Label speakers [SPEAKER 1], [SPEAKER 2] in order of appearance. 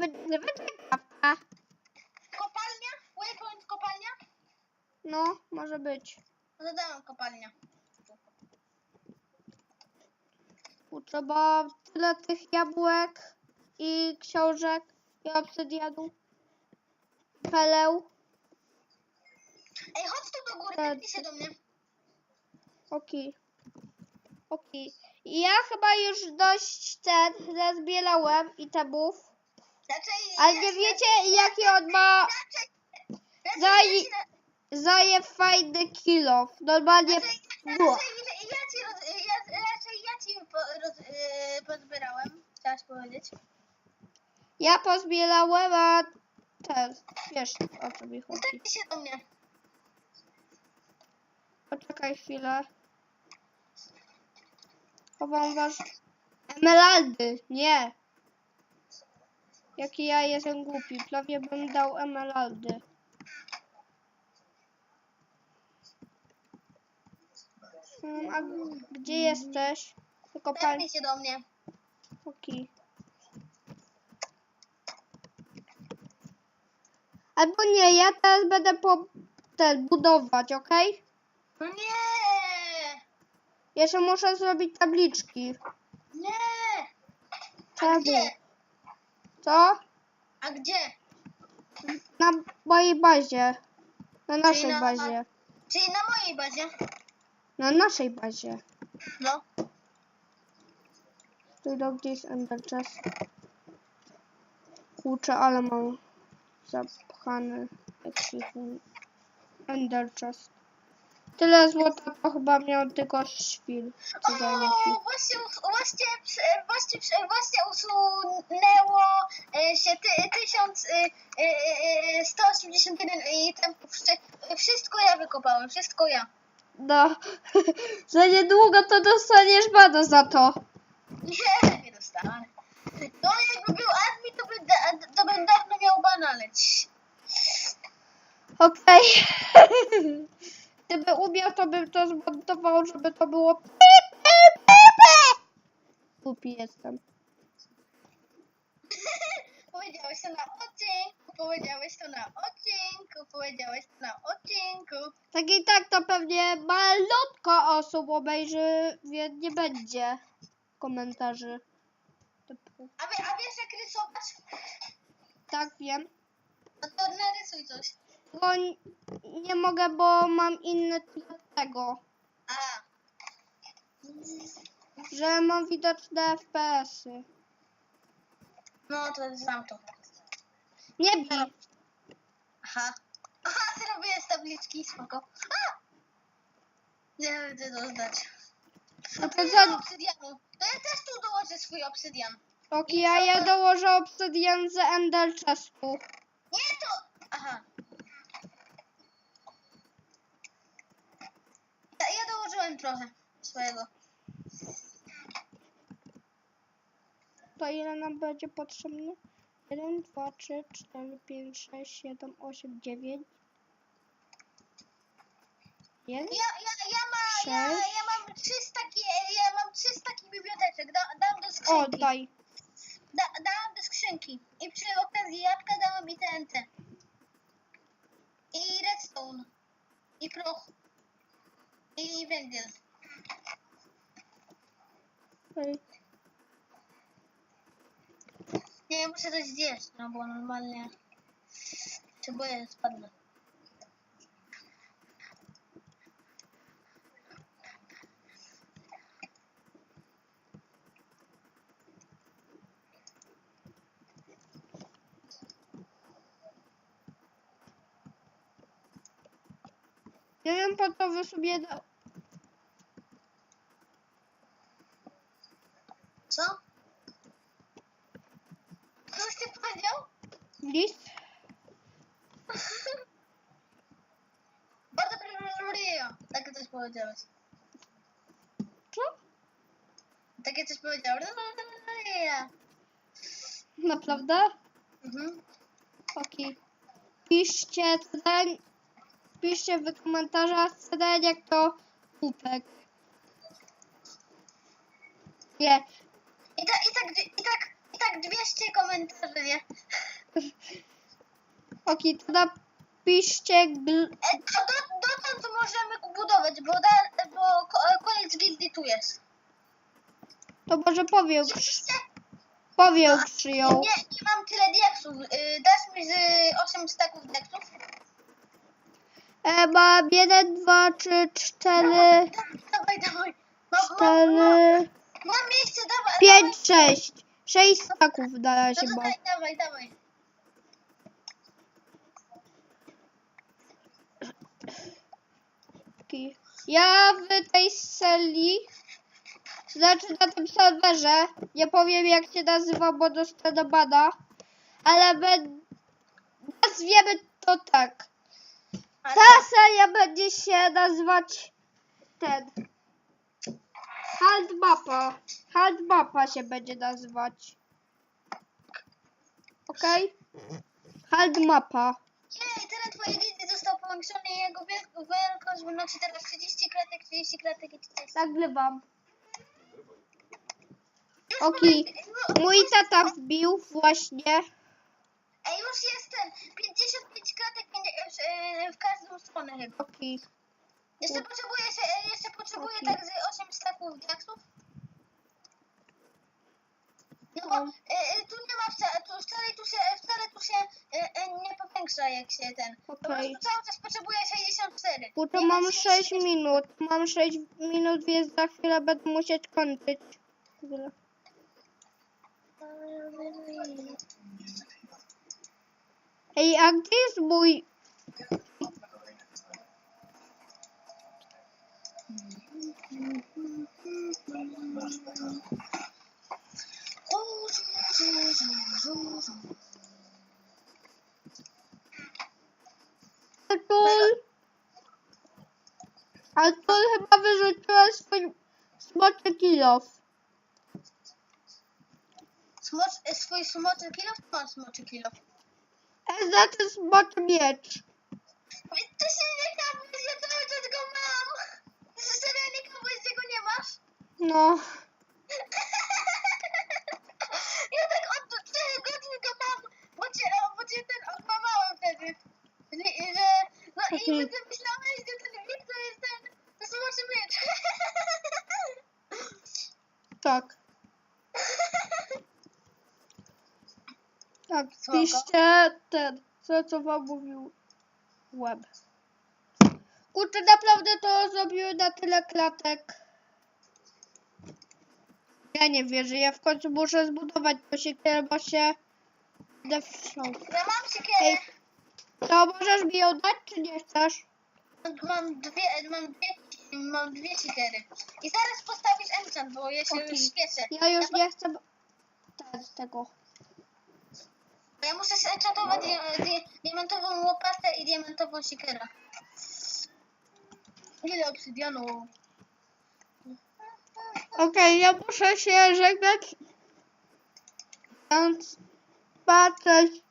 [SPEAKER 1] będzie wyczekawka.
[SPEAKER 2] Kopalnia? Waypoint kopalnia?
[SPEAKER 1] No, może być.
[SPEAKER 2] No to dałam kopalnia.
[SPEAKER 1] Potrzeba tyle tych jabłek i książek i obsydianu. Peleł.
[SPEAKER 2] Ej, chodź tu do góry,
[SPEAKER 1] Tak.
[SPEAKER 2] tepnij się do mnie.
[SPEAKER 1] Okej. Okej. Ja chyba już dość ten zbierałem i tebów.
[SPEAKER 2] Znaczy,
[SPEAKER 1] Ale nie wiecie jaki on ma
[SPEAKER 2] Raczej, raczej,
[SPEAKER 1] Zaj-
[SPEAKER 2] ja ci na-
[SPEAKER 1] zaje fajny kilof. Normalnie. Było.
[SPEAKER 2] raczej, ja ci, roz, ja, raczej ja ci yy, pozbierałem, chciałaś powiedzieć.
[SPEAKER 1] Ja pozbierałem, a ten. Wiesz o co mi chodzi.
[SPEAKER 2] Się do mnie.
[SPEAKER 1] Poczekaj chwilę. Chowam was. Emeraldy, nie. Jaki ja jestem głupi. Prawie bym dał emeraldy. Hmm, a gdzie jesteś? Tylko pan.
[SPEAKER 2] Się do mnie.
[SPEAKER 1] Okej. Albo nie, ja teraz będę po ten budować, okej?
[SPEAKER 2] No nie!
[SPEAKER 1] Jeszcze muszę zrobić tabliczki.
[SPEAKER 2] Nie! A
[SPEAKER 1] Czemu?
[SPEAKER 2] Gdzie?
[SPEAKER 1] Co?
[SPEAKER 2] A gdzie?
[SPEAKER 1] Na mojej bazie. Na naszej
[SPEAKER 2] na-
[SPEAKER 1] bazie.
[SPEAKER 2] Czyli na mojej bazie.
[SPEAKER 1] Na naszej bazie.
[SPEAKER 2] No.
[SPEAKER 1] Tu do gdzieś Ender Chest. Kurczę, ale mam zapchany ekwipunek. Ender Chest. Tyle złota to chyba miał tylko nieki.
[SPEAKER 2] O, właśnie, właśnie, właśnie, właśnie usunęło e, się ty, 1181 i tam wszy- wszystko ja wykopałem, wszystko ja.
[SPEAKER 1] No, za niedługo to dostaniesz bana za to.
[SPEAKER 2] Nie, nie dostałem. No jakby był admin, to bym, da, to bym dawno miał bana leć.
[SPEAKER 1] Okej. Gdyby umiał, to bym to zmontował, żeby to było Głupi jestem.
[SPEAKER 2] Powiedziałeś to na odcinku, powiedziałeś to na odcinku, powiedziałeś to na odcinku.
[SPEAKER 1] Tak i tak to pewnie malutko osób obejrzy, więc nie będzie komentarzy.
[SPEAKER 2] A, wie, a wiesz jak rysować?
[SPEAKER 1] Tak wiem.
[SPEAKER 2] No to narysuj coś.
[SPEAKER 1] Bo nie mogę, bo mam inny tego.
[SPEAKER 2] A,
[SPEAKER 1] Że mam widoczne FPS-y.
[SPEAKER 2] no to znam to.
[SPEAKER 1] Nie bij.
[SPEAKER 2] Aha. Aha, zrobię z tabliczki, spoko. A! Nie będę to zdać.
[SPEAKER 1] No to za...
[SPEAKER 2] obsydianu. To ja też tu dołożę swój obsydian.
[SPEAKER 1] Okej, a ja dołożę obsydian z Ender Chestu.
[SPEAKER 2] Nie to... Aha. Ja, ja dołożyłem trochę swojego.
[SPEAKER 1] To ile nam będzie potrzebne? 1, 2, 3, 4, 5, 6, 7, 8, 9. 1?
[SPEAKER 2] Ja, ja, ja, ma, ja,
[SPEAKER 1] Sześć.
[SPEAKER 2] ja mam 300 taki, ja mam 300 takich biblioteczek. Da, dam do
[SPEAKER 1] O,
[SPEAKER 2] skrzynki.
[SPEAKER 1] daj.
[SPEAKER 2] Da, dałam do skrzynki. I przy okazji jabłka dałam i TNT. I redstone. I proch. I węgiel.
[SPEAKER 1] Ej,
[SPEAKER 2] Nie, ja muszę coś zjeść, no bo normalnie się boję, spadnę.
[SPEAKER 1] Nie wiem po co wy sobie da...
[SPEAKER 2] Co? Coś ty powiedział?
[SPEAKER 1] List.
[SPEAKER 2] Bardzo proszę, takie coś powiedziałeś.
[SPEAKER 1] Co?
[SPEAKER 2] Takie coś powiedziałeś.
[SPEAKER 1] Naprawdę?
[SPEAKER 2] Mhm.
[SPEAKER 1] Okej. Piszcie ten... Piszcie w komentarzach ten jak to kupek. Nie.
[SPEAKER 2] I tak, i tak, i tak, i tak 200 komentarzy, nie?
[SPEAKER 1] Okej, to napiszcie gl...
[SPEAKER 2] E, A do, dotąd możemy budować, bo, da, bo ko- koniec gildii tu jest.
[SPEAKER 1] To może powiał,
[SPEAKER 2] Oczywiście
[SPEAKER 1] powiał przyjął.
[SPEAKER 2] nie, nie mam tyle diaksów. Y, dasz mi z 8 staków diaksów?
[SPEAKER 1] E, mam jeden, dwa, trzy, cztery,
[SPEAKER 2] Dawaj, dawaj. Mam, mam, mam,
[SPEAKER 1] cztery,
[SPEAKER 2] mam miejsce, dawaj.
[SPEAKER 1] pięć, sześć. Sześć staków na
[SPEAKER 2] dawaj.
[SPEAKER 1] razie
[SPEAKER 2] No to
[SPEAKER 1] mam.
[SPEAKER 2] daj, dawaj, dawaj.
[SPEAKER 1] Ja w tej seli, znaczy na tym serwerze, nie powiem jak się nazywa, bo dostanę bana, ale ben... nazwiemy to tak. Ta seria będzie się nazywać ten. Hard mapa. Się będzie nazywać. Okej? Hard mapa.
[SPEAKER 2] Teraz twoje i jego wiel- wielkość wynosi teraz 30 kratek, 30 kratek i 30.
[SPEAKER 1] Nagrywam.
[SPEAKER 2] Już
[SPEAKER 1] Okej.
[SPEAKER 2] mamy-
[SPEAKER 1] Mój tata wbił właśnie.
[SPEAKER 2] Ej, już jest ten. 55 kratek pięćdzie- e, w każdą stronę chyba.
[SPEAKER 1] Okej.
[SPEAKER 2] Jeszcze potrzebuję, się, e, jeszcze potrzebuję
[SPEAKER 1] Okej.
[SPEAKER 2] tak z 8 staków diaksów. No bo nie powiększa jak się ten. Po
[SPEAKER 1] Okej.
[SPEAKER 2] prostu cały czas potrzebuję 64.
[SPEAKER 1] Bo to mam
[SPEAKER 2] ma
[SPEAKER 1] 6 minut. Mam 6 minut, więc za chwilę będę musieć kończyć. Chwilę. Ej, a gdzie jest mój... Artur chyba wyrzuciła swój smoczy kilof.
[SPEAKER 2] Smocz, e, swój smoczy kilof? Mam smoczy kilof.
[SPEAKER 1] E, znaczy smoczy miecz.
[SPEAKER 2] Ty się nie kapuj, ja cały czas go mam. Ty się serio nie kapuj, że go nie masz?
[SPEAKER 1] No.
[SPEAKER 2] Ja tak od 4 godzin go mam, bo cię, bo cię ten odmamałem wtedy. Że, no i
[SPEAKER 1] Okej.
[SPEAKER 2] wtedy myślałeś, że ten wilk to jest ten, to zobaczy miecz.
[SPEAKER 1] Tak. Tak, piszcie ten, co, co wam mówił web. Kurczę, naprawdę to zrobiły na tyle klatek. Ja nie wierzę, ja w końcu muszę zbudować to siekierę, bo się wsiął.
[SPEAKER 2] Ja mam siekierę,
[SPEAKER 1] to możesz mi ją dać, czy nie chcesz?
[SPEAKER 2] mam dwie, mam dwie, mam dwie siekiery. I zaraz postawisz enchant, bo ja się
[SPEAKER 1] Okej.
[SPEAKER 2] już śpieszę.
[SPEAKER 1] Ja już nie chcę ten, tego.
[SPEAKER 2] Ja muszę zenchantować dia, dia, diamentową łopatę i diamentową siekierę. Ile obsydianu?
[SPEAKER 1] Okej, ja muszę się żegnać. Więc patrzeć.